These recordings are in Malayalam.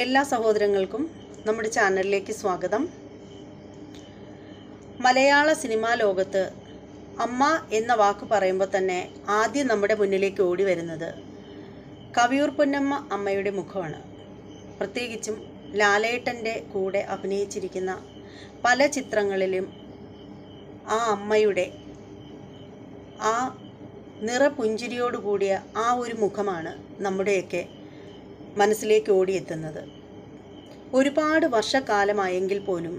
എല്ലാ സഹോദരങ്ങൾക്കും നമ്മുടെ ചാനലിലേക്ക് സ്വാഗതം. മലയാള സിനിമാ ലോകത്ത് അമ്മ എന്ന വാക്ക് പറയുമ്പോൾ തന്നെ ആദ്യം നമ്മുടെ മുന്നിലേക്ക് ഓടി വരുന്നത് കവിയൂർ പൊന്നമ്മ അമ്മയുടെ മുഖമാണ്. പ്രത്യേകിച്ചും ലാലേട്ടന്റെ കൂടെ അഭിനയിച്ചിരിക്കുന്ന പല ചിത്രങ്ങളിലും ആ അമ്മയുടെ ആ നിറപുഞ്ചിരിയോടുകൂടിയ ആ ഒരു മുഖമാണ് നമ്മുടെയൊക്കെ മനസ്സിലേക്ക് ഓടിയെത്തുന്നത്. ഒരുപാട് വർഷക്കാലമായെങ്കിൽ പോലും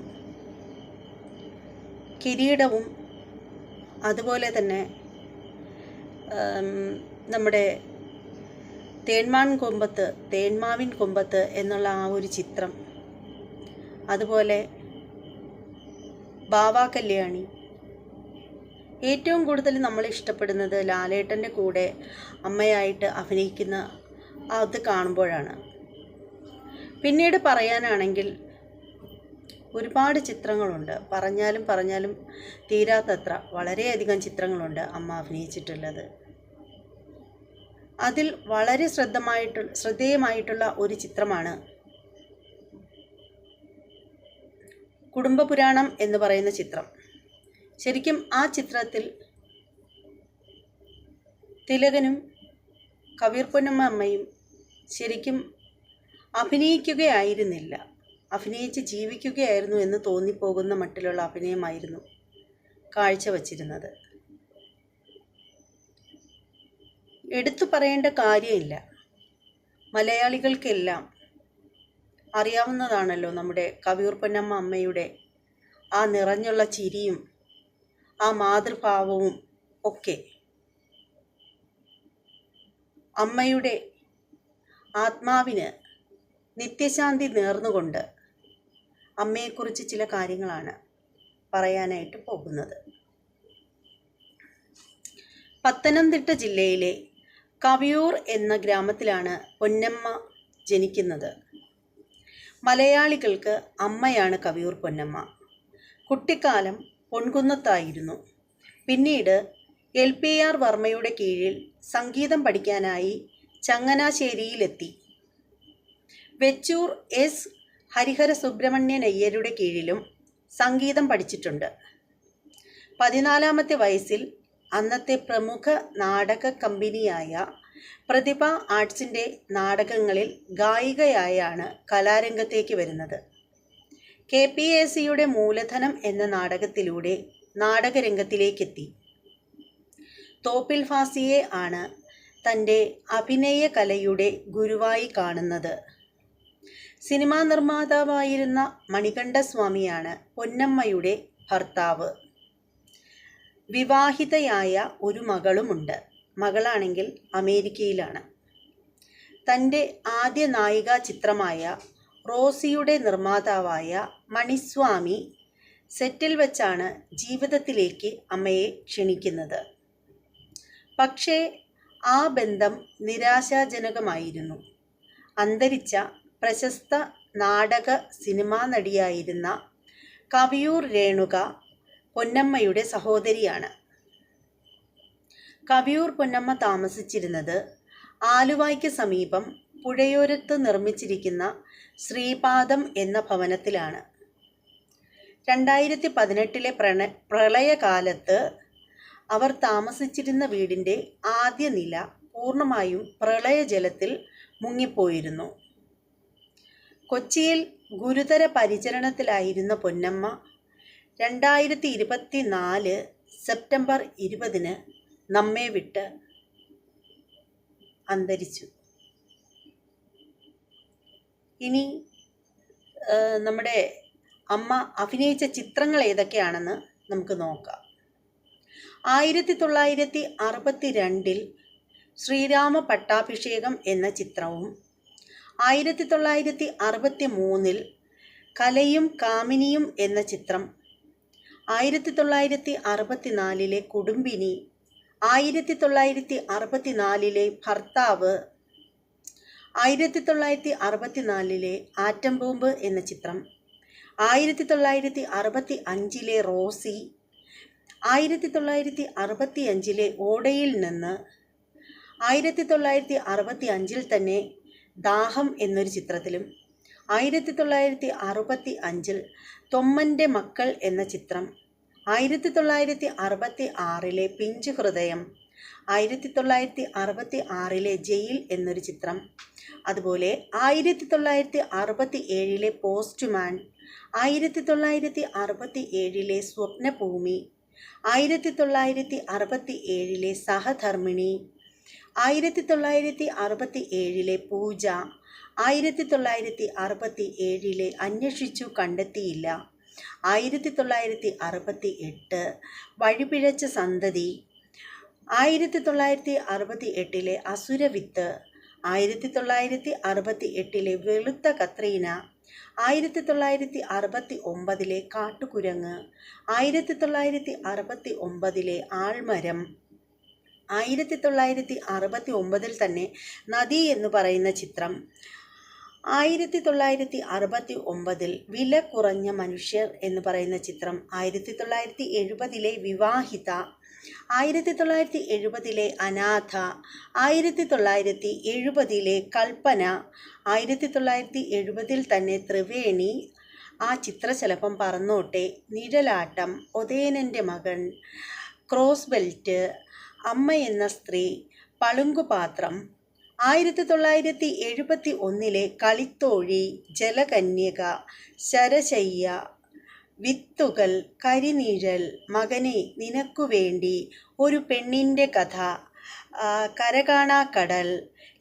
കിരീടവും അതുപോലെ തന്നെ നമ്മുടെ തേന്മാൻ കൊമ്പത്ത് തേന്മാവിൻ കൊമ്പത്ത് എന്നുള്ള ആ ഒരു ചിത്രം. അതുപോലെ ബാവാ കല്യാണി. ഏറ്റവും കൂടുതൽ നമ്മൾ ഇഷ്ടപ്പെടുന്നത് ലാലേട്ടന്റെ കൂടെ അമ്മയായിട്ട് അഭിനയിക്കുന്ന അത് കാണുമ്പോഴാണ്. പിന്നീട് പറയാനാണെങ്കിൽ ഒരുപാട് ചിത്രങ്ങളുണ്ട്. പറഞ്ഞാലും പറഞ്ഞാലും തീരാത്തത്ര വളരെയധികം ചിത്രങ്ങളുണ്ട് അമ്മ അഭിനയിച്ചിട്ടുള്ളത്. അതിൽ വളരെ ശ്രദ്ധമായിട്ട് ശ്രദ്ധേയമായിട്ടുള്ള ഒരു ചിത്രമാണ് കുടുംബപുരാണം എന്ന് പറയുന്ന ചിത്രം. ശരിക്കും ആ ചിത്രത്തിൽ തിലകനും കവിർ അമ്മയും ശരിക്കും അഭിനയിക്കുകയായിരുന്നില്ല. അഭിനയിച്ച് ജീവിക്കുകയായിരുന്നു എന്ന് തോന്നിപ്പോകുന്ന മട്ടിലുള്ള അഭിനയമായിരുന്നു കാഴ്ചവച്ചിരുന്നത് എടുത്തു പറയേണ്ട കാര്യമില്ല. മലയാളികൾക്കെല്ലാം അറിയാവുന്നതാണല്ലോ നമ്മുടെ കവിയൂർ പൊന്നമ്മ അമ്മയുടെ ആ നിറഞ്ഞുള്ള ചിരിയും ആ മാതൃഭാവവും ഒക്കെ. അമ്മയുടെ ആത്മാവിന് നിത്യശാന്തി നേർന്നുകൊണ്ട് അമ്മയെക്കുറിച്ച് ചില കാര്യങ്ങളാണ് പറയാനായിട്ട് പോകുന്നത്. പത്തനംതിട്ട ജില്ലയിലെ കവിയൂർ എന്ന ഗ്രാമത്തിലാണ് പൊന്നമ്മ ജനിക്കുന്നത്. മലയാളികൾക്ക് അമ്മയാണ് കവിയൂർ പൊന്നമ്മ. കുട്ടിക്കാലം പൊൻകുന്നത്തായിരുന്നു. പിന്നീട് എൽ പി ആർ വർമ്മയുടെ കീഴിൽ സംഗീതം പഠിക്കാനായി ചങ്ങനാശ്ശേരിയിലെത്തി. വെച്ചൂർ എസ്. ഹരിഹര സുബ്രഹ്മണ്യൻ അയ്യരുടെ കീഴിലും സംഗീതം പഠിച്ചിട്ടുണ്ട്. പതിനാലാമത്തെ വയസ്സിൽ അന്നത്തെ പ്രമുഖ നാടക കമ്പനിയായ പ്രതിഭ ആർട്സിന്റെ നാടകങ്ങളിൽ ഗായികയായാണ് കലാരംഗത്തേക്ക് വരുന്നത്. കെ പി എ സിയുടെ മൂലധനം എന്ന നാടകത്തിലൂടെ നാടകരംഗത്തിലേക്കെത്തി. തോപ്പിൽ ഫാസിയെ ആണ് തന്റെ അഭിനയ കലയുടെ ഗുരുവായി കാണുന്നത്. സിനിമാ നിർമ്മാതാവായിരുന്ന മണികണ്ഠസ്വാമിയാണ് പൊന്നമ്മയുടെ ഭർത്താവ്. വിവാഹിതയായ ഒരു മകളുമുണ്ട്. മകളാണെങ്കിൽ അമേരിക്കയിലാണ്. തന്റെ ആദ്യ നായിക ചിത്രമായ റോസിയുടെ നിർമ്മാതാവായ മണിസ്വാമി സെറ്റിൽ വെച്ചാണ് ജീവിതത്തിലേക്ക് അമ്മയെ ക്ഷണിക്കുന്നത്. പക്ഷേ ആ ബന്ധം നിരാശാജനകമായിരുന്നു. അന്തരിച്ച പ്രശസ്ത നാടക സിനിമാ നടിയായിരുന്ന കവിയൂർ രേണുക പൊന്നമ്മയുടെ സഹോദരിയാണ്. കവിയൂർ പൊന്നമ്മ താമസിച്ചിരുന്നത് ആലുവായ്ക്ക് സമീപം പുഴയോരത്ത് നിർമ്മിച്ചിരിക്കുന്ന ശ്രീപാദം എന്ന ഭവനത്തിലാണ്. രണ്ടായിരത്തി പതിനെട്ടിലെ പ്രണ പ്രളയകാലത്ത് അവർ താമസിച്ചിരുന്ന വീടിന്റെ ആദ്യ നില പൂർണമായും പ്രളയജലത്തിൽ മുങ്ങിപ്പോയിരുന്നു. കൊച്ചിയിൽ ഗുരുതര പരിചരണത്തിലായിരുന്ന പൊന്നമ്മ രണ്ടായിരത്തി ഇരുപത്തി നാല് സെപ്റ്റംബർ ഇരുപതിന് നമ്മെ വിട്ട് അന്തരിച്ചു. ഇനി നമ്മുടെ അമ്മ അഭിനയിച്ച ചിത്രങ്ങൾ ഏതൊക്കെയാണെന്ന് നമുക്ക് നോക്കാം. ആയിരത്തി തൊള്ളായിരത്തി അറുപത്തി രണ്ടിൽ ശ്രീരാമ പട്ടാഭിഷേകം എന്ന ചിത്രവും ആയിരത്തി തൊള്ളായിരത്തി അറുപത്തി മൂന്നിൽ കലയും കാമിനിയും എന്ന ചിത്രം ആയിരത്തി തൊള്ളായിരത്തി അറുപത്തി നാലിലെ കുടുംബിനി ആയിരത്തി തൊള്ളായിരത്തി അറുപത്തി നാലിലെ ഭർത്താവ് ആയിരത്തി തൊള്ളായിരത്തി അറുപത്തി നാലിലെ ആറ്റം ബോംബ് എന്ന ചിത്രം ആയിരത്തി തൊള്ളായിരത്തി അറുപത്തി അഞ്ചിലെ റോസി ആയിരത്തി തൊള്ളായിരത്തി അറുപത്തി അഞ്ചിലെ ഓടയിൽ നിന്ന് ആയിരത്തി തൊള്ളായിരത്തി അറുപത്തി അഞ്ചിൽ തന്നെ ദാഹം എന്നൊരു ചിത്രത്തിലും ആയിരത്തി തൊള്ളായിരത്തി അറുപത്തി അഞ്ചിൽ തൊമ്മന്റെ മക്കൾ എന്ന ചിത്രം ആയിരത്തി തൊള്ളായിരത്തി അറുപത്തി ആറിലെ പിഞ്ചു ഹൃദയം ആയിരത്തി തൊള്ളായിരത്തി അറുപത്തി ആറിലെ ജയിൽ എന്നൊരു ചിത്രം അതുപോലെ ആയിരത്തി തൊള്ളായിരത്തി അറുപത്തി ഏഴിലെ പോസ്റ്റ്മാൻ ആയിരത്തി തൊള്ളായിരത്തി അറുപത്തി ഏഴിലെ സ്വപ്നഭൂമി ആയിരത്തി തൊള്ളായിരത്തി അറുപത്തി ഏഴിലെ സഹധർമ്മിണി ആയിരത്തി തൊള്ളായിരത്തി അറുപത്തി ഏഴിലെ പൂജ ആയിരത്തി തൊള്ളായിരത്തി അറുപത്തി ഏഴിലെ അന്വേഷിച്ചു കണ്ടെത്തിയില്ല ആയിരത്തി തൊള്ളായിരത്തി അറുപത്തി എട്ട് വഴിപിഴച്ച സന്തതി ആയിരത്തി തൊള്ളായിരത്തി അറുപത്തി എട്ടിലെ അസുരവിത്ത് ആയിരത്തി തൊള്ളായിരത്തി അറുപത്തി എട്ടിലെ വെളുത്ത കത്രീന ആയിരത്തി തൊള്ളായിരത്തി അറുപത്തി ഒമ്പതിലെ കാട്ടുകുരങ്ങ് ആയിരത്തി തൊള്ളായിരത്തി അറുപത്തി ഒമ്പതിലെ ആൾമരം ആയിരത്തി തൊള്ളായിരത്തി അറുപത്തി ഒമ്പതിൽ തന്നെ നദി എന്ന് പറയുന്ന ചിത്രം ആയിരത്തി തൊള്ളായിരത്തി അറുപത്തി ഒമ്പതിൽ വില കുറഞ്ഞ മനുഷ്യർ എന്ന് പറയുന്ന ചിത്രം ആയിരത്തി തൊള്ളായിരത്തി എഴുപതിലെ വിവാഹിത ആയിരത്തി തൊള്ളായിരത്തി എഴുപതിലെ അനാഥ ആയിരത്തി തൊള്ളായിരത്തി എഴുപതിലെ കൽപ്പന ആയിരത്തി തൊള്ളായിരത്തി എഴുപതിൽ തന്നെ ത്രിവേണി. ആ ചിത്രശലഭം പറന്നോട്ടെ. നിഴലാട്ടം ഒതേനന്റെ മകൻ ക്രോസ് ബെൽറ്റ് അമ്മ എന്ന സ്ത്രീ പളുങ്കുപാത്രം. ആയിരത്തി തൊള്ളായിരത്തി എഴുപത്തി ഒന്നിലെ കളിത്തോഴി ജലകന്യക ശരശയ്യ വിത്തുകൾ കരിനീഴൽ മകനെ നിനക്കു വേണ്ടി ഒരു പെണ്ണിന്റെ കഥ. കരകാണാക്കടൽ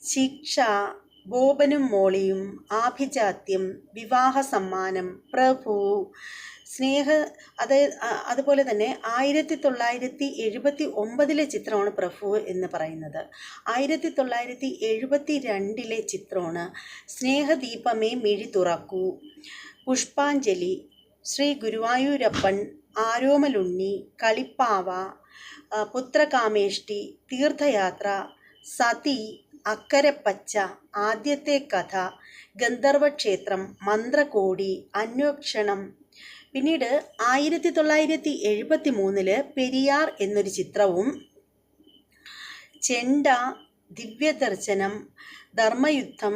ശിക്ഷ ബോബനും മോളിയും ആഭിജാത്യം വിവാഹ സമ്മാനം പ്രഭു സ്നേഹ അത് അതുപോലെ തന്നെ ആയിരത്തി തൊള്ളായിരത്തി എഴുപത്തി ഒമ്പതിലെ ചിത്രമാണ് പ്രഭു എന്ന് പറയുന്നത്. ആയിരത്തി തൊള്ളായിരത്തി എഴുപത്തി രണ്ടിലെ ചിത്രമാണ് സ്നേഹദീപമേ മിഴി തുറക്കൂ പുഷ്പാഞ്ജലി ശ്രീ ഗുരുവായൂരപ്പൻ ആരോമലുണ്ണി കളിപ്പാവ പുത്രകാമേഷ്ടി തീർത്ഥയാത്ര സതി അക്കരപ്പച്ച ആദ്യത്തെ കഥ ഗന്ധർവക്ഷേത്രം മന്ത്രകോടി അന്വേഷണം. പിന്നീട് ആയിരത്തി തൊള്ളായിരത്തി എഴുപത്തി മൂന്നിൽ പെരിയാർ എന്നൊരു ചിത്രവും ചെണ്ട ദിവ്യദർശനം ധർമ്മയുദ്ധം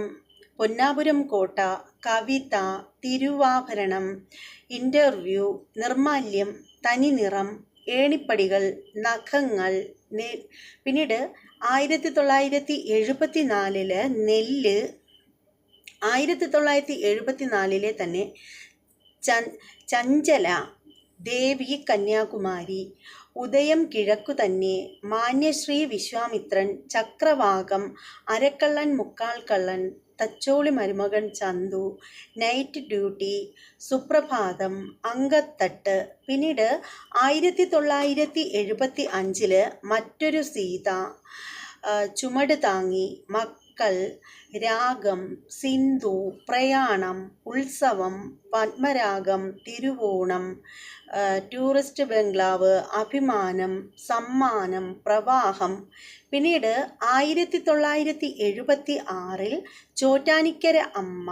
പൊന്നാപുരം കോട്ട കവിത തിരുവാഭരണം ഇന്റർവ്യൂ നിർമാല്യം തനിനിറം ഏണിപ്പടികൾ നഖങ്ങൾ പിന്നീട് ആയിരത്തി തൊള്ളായിരത്തി എഴുപത്തി നാലിൽ നെല്ല് ആയിരത്തി തൊള്ളായിരത്തി എഴുപത്തി നാലിലെ തന്നെ ചഞ്ചല ദേവി കന്യാകുമാരി ഉദയം കിഴക്കു തന്നെ മാന്യശ്രീ വിശ്വാമിത്രൻ ചക്രവാകം അരക്കള്ളൻ മുക്കാൽ കള്ളൻ തച്ചോളി മരുമകൻ ചന്തു നൈറ്റ് ഡ്യൂട്ടി സുപ്രഭാതം അങ്കത്തട്ട്. പിന്നീട് ആയിരത്തി തൊള്ളായിരത്തി എഴുപത്തി അഞ്ചിൽ മറ്റൊരു സീത ചുമട് താങ്ങി. മക്കൾ രാഗം സിന്ധു പ്രയാണം ഉത്സവം പത്മരാഗം തിരുവോണം ടൂറിസ്റ്റ് ബംഗ്ലാവ് അഭിമാനം സമ്മാനം പ്രവാഹം. പിന്നീട് ആയിരത്തി തൊള്ളായിരത്തി എഴുപത്തി ആറിൽ ചോറ്റാനിക്കര അമ്മ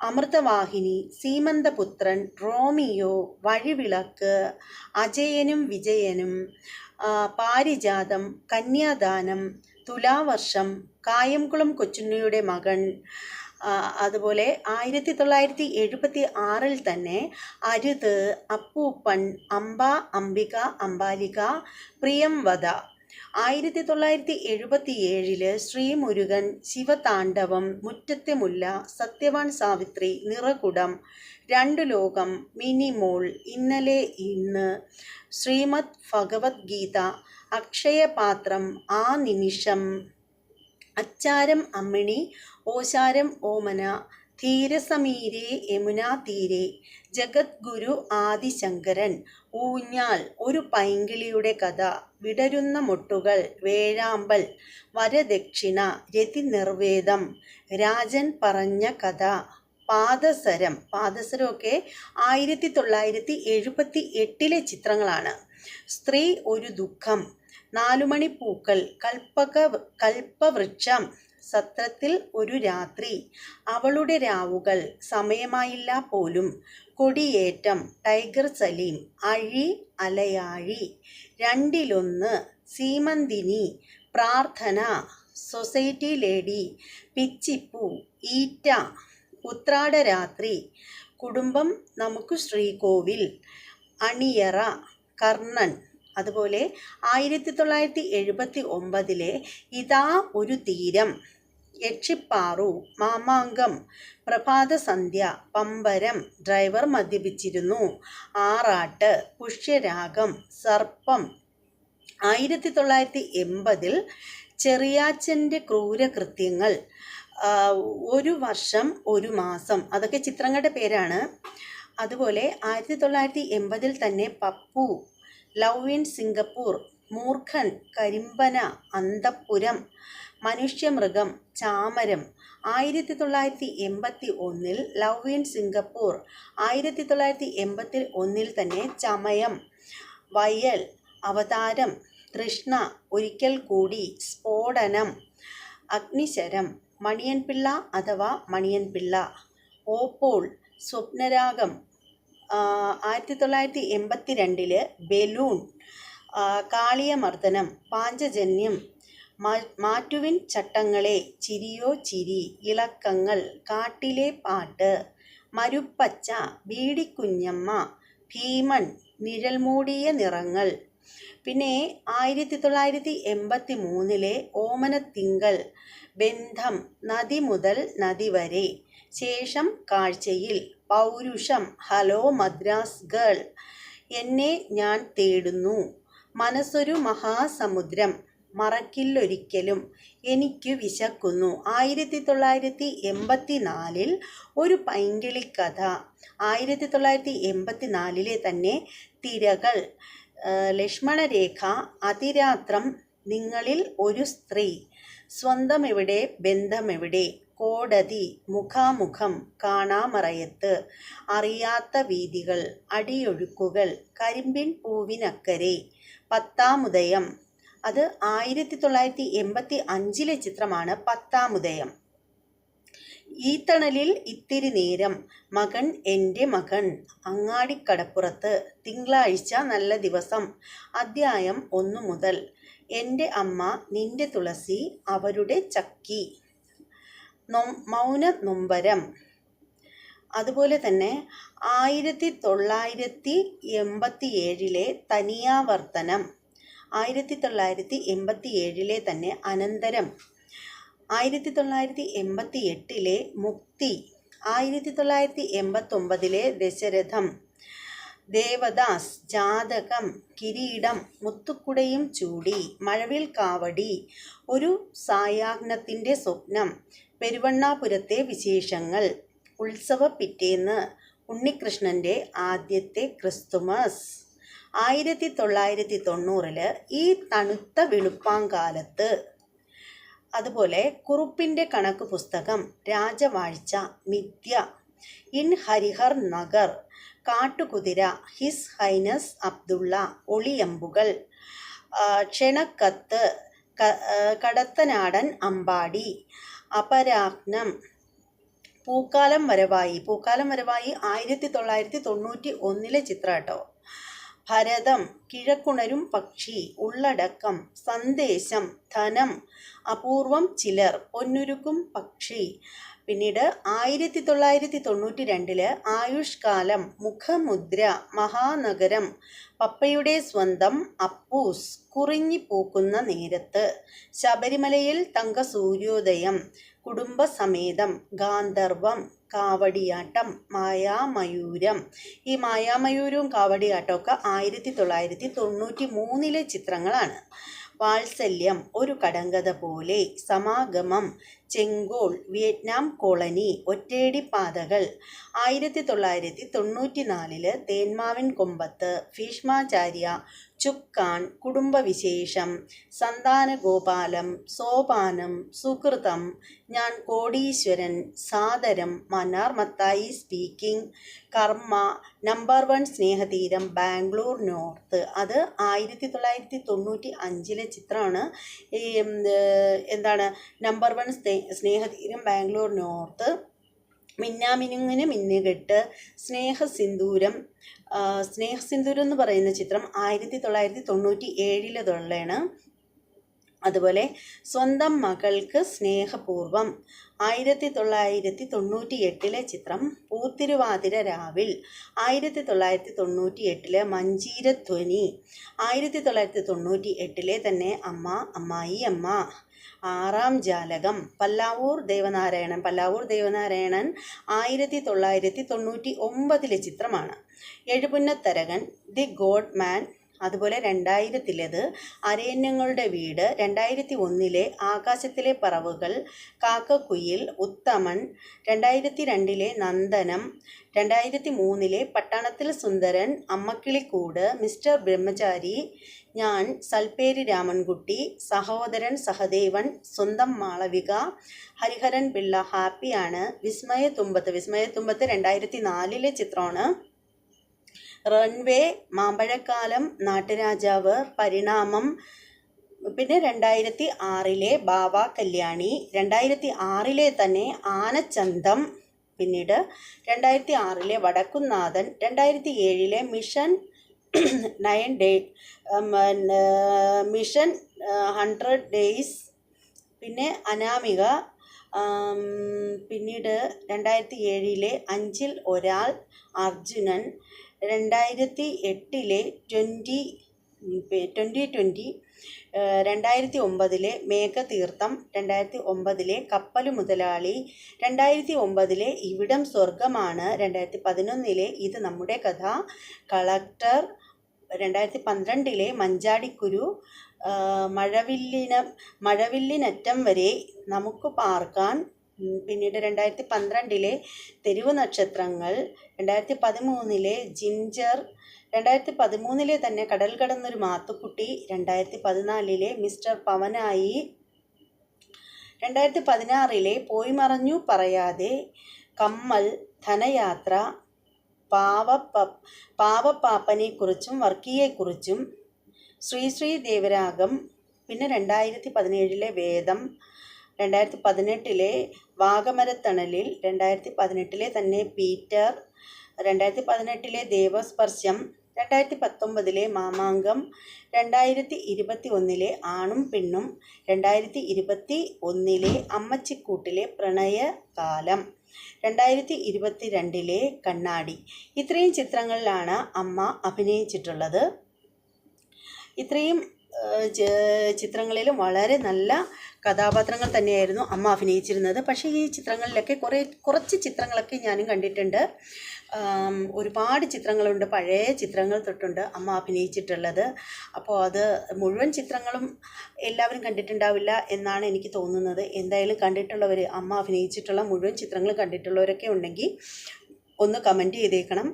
അമൃതവാഹിനി സീമന്തപുത്രൻ റോമിയോ വഴിവിളക്ക് അജയനും വിജയനും പാരിജാതം കന്യാദാനം തുലാവർഷം കായംകുളം കൊച്ചുണ്ണിയുടെ മകൻ അതുപോലെ ആയിരത്തി തൊള്ളായിരത്തി എഴുപത്തി ആറിൽ തന്നെ അരുത് അപ്പൂപ്പൻ അംബ അംബിക അംബാലിക പ്രിയംവദ ആയിരത്തി തൊള്ളായിരത്തി എഴുപത്തി ഏഴിൽ ശ്രീമുരുകൻ ശിവതാണ്ഡവം മുറ്റത്തെ മുല്ല സത്യവാൻ സാവിത്രി നിറകുടം രണ്ടു ലോകം മിനിമോൾ ഇന്നലെ ഇന്ന് ശ്രീമദ് ഭഗവത്ഗീത അക്ഷയപാത്രം ആ നിമിഷം അച്ചാരം അമ്മിണി ഓശാരം ഓമന ധീരസമീരേ യമുനാ തീരെ ജഗദ്ഗുരു ആദിശങ്കരൻ ഊഞ്ഞാൽ ഒരു പൈങ്കിളിയുടെ കഥ വിടരുന്ന മുട്ടുകൾ വേഴാമ്പൽ വരദക്ഷിണ രതി നിർവേദം രാജൻ പറഞ്ഞ കഥ പാദസരം. പാദസരമൊക്കെ ആയിരത്തി തൊള്ളായിരത്തി എഴുപത്തി എട്ടിലെ ചിത്രങ്ങളാണ്. സ്ത്രീ ഒരു ദുഃഖം നാലുമണി പൂക്കൾ കൽപ്പക കൽപ്പവൃക്ഷം സത്രത്തിൽ ഒരു രാത്രി. അവളുടെ രാവുകൾ സമയമായില്ല പോലും. Kodiyettam Tiger Salim Azhi Alayazhi Randilonnu Seemanthini Prarthana society lady പിച്ചിപ്പൂ ഈറ്റ ഉത്രാട രാത്രി കുടുംബം നമുക്ക് ശ്രീകോവിൽ അണിയറ കർണൻ അതുപോലെ ആയിരത്തി തൊള്ളായിരത്തി എഴുപത്തി ഒമ്പതിലെ ഇതാ ഒരു തീരം. യക്ഷിപ്പാറു മാമാങ്കം പ്രഭാതസന്ധ്യ പമ്പരം ഡ്രൈവർ മദ്യപിച്ചിരുന്നു. ആറാട്ട് പുഷ്യരാഗം സർപ്പം. ആയിരത്തി തൊള്ളായിരത്തി എൺപതിൽ ചെറിയാച്ചന്റെ ക്രൂരകൃത്യങ്ങൾ ഒരു വർഷം ഒരു മാസം. അതൊക്കെ ചിത്രങ്ങളുടെ പേരാണ്. അതുപോലെ ആയിരത്തി തൊള്ളായിരത്തി എൺപതിൽ തന്നെ പപ്പു ലവ് ഇൻ സിംഗപ്പൂർ മൂർഖൻ കരിമ്പന അന്തപ്പുരം മനുഷ്യമൃഗം ചാമരം. ആയിരത്തി തൊള്ളായിരത്തി എൺപത്തി ഒന്നിൽ ലവ് ഇൻ സിംഗപ്പൂർ ആയിരത്തി തൊള്ളായിരത്തി എൺപത്തി ഒന്നിൽ തന്നെ ചമയം വയൽ അവതാരം തൃഷ്ണ ഒരിക്കൽ കൂടി സ്ഫോടനം അഗ്നിശരം മണിയൻപിള്ള അഥവാ മണിയൻപിള്ള ഓപ്പോൾ സ്വപ്നരാഗം ആയിരത്തി തൊള്ളായിരത്തി എൺപത്തി രണ്ടിൽ ബലൂൺ കാളിയമർദ്ദനം പാഞ്ചജന്യം മാറ്റുവിൻ ചട്ടങ്ങളെ ചിരിയോ ചിരി ഇളക്കങ്ങൾ കാട്ടിലെ പാട്ട് മരുപ്പച്ച ബീഡിക്കുഞ്ഞമ്മ ഭീമൻ നിഴൽമൂടിയ നിറങ്ങൾ. പിന്നെ ആയിരത്തി തൊള്ളായിരത്തി എൺപത്തി മൂന്നിലെ ഓമനത്തിങ്കൾ ബന്ധം നദി മുതൽ നദി വരെ. ശേഷം കാഴ്ചയിൽ പൗരുഷം ഹലോ മദ്രാസ് ഗേൾ എന്നെ ഞാൻ തേടുന്നു. മനസ്സൊരു മഹാസമുദ്രം മറക്കില്ലൊരിക്കലും എനിക്ക് വിശക്കുന്നു. ആയിരത്തി തൊള്ളായിരത്തി എൺപത്തി നാലിൽ ഒരു പൈങ്കിളി കഥ ആയിരത്തി തൊള്ളായിരത്തി എൺപത്തി നാലിലെ തന്നെ തിരകൾ. ലക്ഷ്മണരേഖ അതിരാത്രം നിങ്ങളിൽ ഒരു സ്ത്രീ. സ്വന്തം എവിടെ ബന്ധമെവിടെ കോടതി മുഖാമുഖം കാണാമറയത്ത്. അറിയാത്ത വീതികൾ അടിയൊഴുക്കുകൾ കരിമ്പിൻ പൂവിനക്കരെ. പത്താമുദയം. അത് ആയിരത്തി തൊള്ളായിരത്തി എൺപത്തി അഞ്ചിലെ ചിത്രമാണ് പത്താമുദയം. ഈത്തണലിൽ തണലിൽ ഇത്തിരി നേരം. മകൻ എന്റെ മകൻ. അങ്ങാടിക്കടപ്പുറത്ത് തിങ്കളാഴ്ച നല്ല ദിവസം. അദ്ധ്യായം ഒന്നു മുതൽ. എന്റെ അമ്മ നിന്റെ തുളസി അവരുടെ ചക്കി. മൗന നൊമ്പരം. അതുപോലെ തന്നെ ആയിരത്തി തൊള്ളായിരത്തി എൺപത്തി ഏഴിലെ തനിയാവർത്തനം. ആയിരത്തി തൊള്ളായിരത്തി എൺപത്തി ഏഴിലെ തന്നെ അനന്തരം. ആയിരത്തി തൊള്ളായിരത്തി എൺപത്തി എട്ടിലെ മുക്തി. ആയിരത്തി തൊള്ളായിരത്തി എൺപത്തൊമ്പതിലെ ദശരഥം. ദേവദാസ് ജാതകം കിരീടം മുത്തുക്കുടയും ചൂടി മഴവിൽ കാവടി ഒരു സായാഹ്നത്തിന്റെ സ്വപ്നം പെരുവണ്ണാപുരത്തെ വിശേഷങ്ങൾ. ഉത്സവ പിറ്റേന്ന് ഉണ്ണികൃഷ്ണന്റെ ആദ്യത്തെ ക്രിസ്തുമസ്. ആയിരത്തി തൊള്ളായിരത്തി തൊണ്ണൂറിൽ ഈ തണുത്ത വെളുപ്പാങ്കാലത്ത് അതുപോലെ കുറുപ്പിന്റെ കണക്ക് പുസ്തകം Rajavazhcha Mithya in Harihar Nagar Kattukuthira His Highness Abdullah Oliyambukal Kshanakkathu Kadathanadan Ambadi Aparahnam. Pookkalam Varavayi. Pookkalam വരവായി ആയിരത്തി തൊള്ളായിരത്തി തൊണ്ണൂറ്റി ഒന്നിലെ ചിത്രം കേട്ടോ ഭരതം കിഴക്കുണരും പക്ഷി ഉള്ളടക്കം സന്ദേശം ധനം അപൂർവം ചിലർ പൊന്നുരുക്കും പക്ഷി പിന്നീട് ആയിരത്തി തൊള്ളായിരത്തി തൊണ്ണൂറ്റി രണ്ടിൽ ആയുഷ്കാലം മുഖമുദ്ര മഹാനഗരം പപ്പയുടെ സ്വന്തം അപ്പൂസ് കുറിഞ്ഞി പൂക്കുന്ന നേരത്ത് ശബരിമലയിൽ തങ്ക സൂര്യോദയം കുടുംബസമേതം ഗാന്ധർവം കാവടിയാട്ടം മായാമയൂരം. ഈ മായാമയൂരവും കാവടിയാട്ടവും ഒക്കെ ആയിരത്തി തൊള്ളായിരത്തി തൊണ്ണൂറ്റി മൂന്നിലെ ചിത്രങ്ങളാണ്. വാത്സല്യം ഒരു കടങ്കഥ പോലെ സമാഗമം ചെങ്കോൾ വിയറ്റ്നാം കോളനി ഒറ്റേടി പാതകൾ. ആയിരത്തി തൊള്ളായിരത്തി തൊണ്ണൂറ്റി നാലിൽ തേന്മാവിൻ കൊമ്പത്ത് ഭീഷ്മാചാര്യ ചുക്കാൺ കുടുംബവിശേഷം. സന്താനഗോപാലം സോപാനം സുഹൃതം ഞാൻ Kodeeswaran Sadaram Mannar Mathai speaking. Karma number one Snehatheeram Bangalore north. അത് ആയിരത്തി തൊള്ളായിരത്തി തൊണ്ണൂറ്റി അഞ്ചിലെ ചിത്രമാണ് ഈ എന്താണ്? Number one Snehatheeram Bangalore north. മിന്നാമിനുങ്ങിന് മിന്നുകെട്ട് Snehasindooram സ്നേഹ സ്നേഹസിന്ദൂരം എന്ന് പറയുന്ന ചിത്രം ആയിരത്തി തൊള്ളായിരത്തി തൊണ്ണൂറ്റി ഏഴിലതുള്ളതാണ് അതുപോലെ സ്വന്തം മകൾക്ക് സ്നേഹപൂർവം ആയിരത്തി തൊള്ളായിരത്തി തൊണ്ണൂറ്റി എട്ടിലെ ചിത്രം പൂത്തിരുവാതിര രാവിൽ. ആയിരത്തി തൊള്ളായിരത്തി തൊണ്ണൂറ്റി എട്ടിലെ മഞ്ചീരധ്വനി. ആയിരത്തി തൊള്ളായിരത്തി തൊണ്ണൂറ്റി എട്ടിലെ തന്നെ അമ്മ അമ്മായി അമ്മ. ആറാം ജാലകം. പല്ലാവൂർ ദേവനാരായണൻ. പല്ലാവൂർ ദേവനാരായണൻ ആയിരത്തി തൊള്ളായിരത്തി തൊണ്ണൂറ്റി ഒമ്പതിലെ ചിത്രമാണ്. എഴുപുന്നത്തരകൻ ദി ഗോഡ് മാൻ അതുപോലെ രണ്ടായിരത്തിലേത് അരയന്യങ്ങളുടെ വീട് രണ്ടായിരത്തി ഒന്നിലെ ആകാശത്തിലെ പറവുകൾ കാക്കക്കുയിൽ ഉത്തമൻ രണ്ടായിരത്തി രണ്ടിലെ നന്ദനം രണ്ടായിരത്തി മൂന്നിലെ പട്ടണത്തിൽ സുന്ദരൻ അമ്മക്കിളിക്കൂട് മിസ്റ്റർ ബ്രഹ്മചാരി ഞാൻ സൽപ്പേരി രാമൻകുട്ടി സഹോദരൻ സഹദേവൻ സ്വന്തം മാളവിക ഹരിഹരൻ പിള്ള ഹാപ്പിയാണ് വിസ്മയ തുമ്പത്ത് വിസ്മയ തുമ്പത്ത് രണ്ടായിരത്തി നാലിലെ ചിത്രമാണ്. റൺവേ മാമ്പഴക്കാലം നാട്ടുരാജാവ് പരിണാമം പിന്നെ രണ്ടായിരത്തി ആറിലെ ബാബ കല്യാണി രണ്ടായിരത്തി ആറിലെ തന്നെ ആനച്ചന്തം പിന്നീട് രണ്ടായിരത്തി ആറിലെ വടക്കുന്നാഥൻ രണ്ടായിരത്തി ഏഴിലെ mission ninety mission hundred days പിന്നെ അനാമിക പിന്നീട് രണ്ടായിരത്തി ഏഴിലെ അഞ്ചിൽ ഒരാൾ അർജുനൻ രണ്ടായിരത്തി എട്ടിലെ ട്വന്റി ട്വന്റി ട്വന്റി രണ്ടായിരത്തി ഒമ്പതിലെ മേഘതീർത്ഥം രണ്ടായിരത്തി ഒമ്പതിലെ കപ്പൽ മുതലാളി രണ്ടായിരത്തി ഒമ്പതിലെ ഇവിടം സ്വർഗമാണ് രണ്ടായിരത്തി പതിനൊന്നിലെ ഇത് നമ്മുടെ കഥ കളക്ടർ രണ്ടായിരത്തി പന്ത്രണ്ടിലെ മഞ്ചാടിക്കുരു മഴവില്ലിനം മഴവില്ലിന മഴവില്ലിനറ്റം വരെ നമുക്ക് പാർക്കാൻ പിന്നീട് രണ്ടായിരത്തി പന്ത്രണ്ടിലെ തെരുവ് നക്ഷത്രങ്ങൾ രണ്ടായിരത്തി പതിമൂന്നിലെ ജിഞ്ചർ രണ്ടായിരത്തി പതിമൂന്നിലെ തന്നെ കടൽ കടന്നൊരു മാത്തുക്കുട്ടി രണ്ടായിരത്തി പതിനാലിലെ മിസ്റ്റർ പവനായി രണ്ടായിരത്തി പതിനാറിലെ പോയി മറഞ്ഞു പറയാതെ കമ്മൽ ധനയാത്ര പാവപ്പ പാവപ്പാപ്പനെക്കുറിച്ചും വർക്കിയെക്കുറിച്ചും ശ്രീ ശ്രീ ദേവരാഗം പിന്നെ രണ്ടായിരത്തി പതിനേഴിലെ വേദം രണ്ടായിരത്തി പതിനെട്ടിലെ വാഗമരത്തണലിൽ രണ്ടായിരത്തി പതിനെട്ടിലെ തന്നെ പീറ്റർ രണ്ടായിരത്തി പതിനെട്ടിലെ ദേവസ്പർശം രണ്ടായിരത്തി പത്തൊമ്പതിലെ മാമാങ്കം രണ്ടായിരത്തി ഇരുപത്തി ഒന്നിലെ ആണും പെണ്ണും രണ്ടായിരത്തി ഇരുപത്തി ഒന്നിലെ അമ്മച്ചിക്കൂട്ടിലെ പ്രണയകാലം രണ്ടായിരത്തി ഇരുപത്തി രണ്ടിലെ കണ്ണാടി. ഇത്രയും ചിത്രങ്ങളിലാണ് അമ്മ അഭിനയിച്ചിട്ടുള്ളത്. ഇത്രയും ചിത്രങ്ങളിലും വളരെ നല്ല കഥാപാത്രങ്ങൾ തന്നെയായിരുന്നു അമ്മ അഭിനയിച്ചിരുന്നത്. പക്ഷേ ഈ ചിത്രങ്ങളിലൊക്കെ കുറേ കുറച്ച് ചിത്രങ്ങളൊക്കെ ഞാനും കണ്ടിട്ടുണ്ട്. ഒരുപാട് ചിത്രങ്ങളുണ്ട്. പഴയ ചിത്രങ്ങൾ തൊട്ടുണ്ട് അമ്മ അഭിനയിച്ചിട്ടുള്ളത്. അപ്പോൾ അത് മുഴുവൻ ചിത്രങ്ങളും എല്ലാവരും കണ്ടിട്ടുണ്ടാവില്ല എന്നാണ് എനിക്ക് തോന്നുന്നത്. എന്തായാലും കണ്ടിട്ടുള്ളവർ അമ്മ അഭിനയിച്ചിട്ടുള്ള മുഴുവൻ ചിത്രങ്ങൾ കണ്ടിട്ടുള്ളവരൊക്കെ ഉണ്ടെങ്കിൽ ഒന്ന് കമന്റ് ചെയ്തേക്കണം.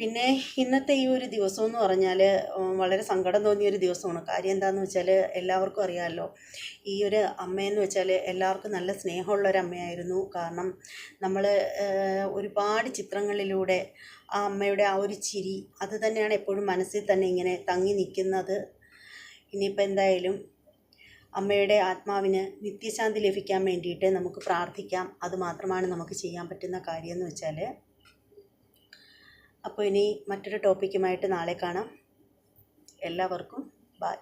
പിന്നെ ഇന്നത്തെ ഈ ഒരു ദിവസം എന്ന് പറഞ്ഞാൽ വളരെ സങ്കടം തോന്നിയ ഒരു ദിവസമാണ്. കാര്യം എന്താണെന്ന് വെച്ചാൽ എല്ലാവർക്കും അറിയാമല്ലോ ഈ ഒരു അമ്മയെന്ന് വെച്ചാൽ എല്ലാവർക്കും നല്ല സ്നേഹമുള്ള ഒരു അമ്മയായിരുന്നു. കാരണം നമ്മൾ ഒരുപാട് ചിത്രങ്ങളിലൂടെ ആ അമ്മയുടെ ആ ഒരു ചിരി അത് തന്നെയാണ് എപ്പോഴും മനസ്സിൽ തന്നെ ഇങ്ങനെ തങ്ങി നിൽക്കുന്നത്. ഇനിയിപ്പോൾ എന്തായാലും അമ്മയുടെ ആത്മാവിന് നിത്യശാന്തി ലഭിക്കാൻ വേണ്ടിയിട്ട് നമുക്ക് പ്രാർത്ഥിക്കാം. അത് മാത്രമാണ് നമുക്ക് ചെയ്യാൻ പറ്റുന്ന കാര്യം എന്ന് വെച്ചാൽ അപ്പോൾ ഇനി മറ്റൊരു ടോപ്പിക്കുമായിട്ട് നാളെ കാണാം. എല്ലാവർക്കും ബൈ.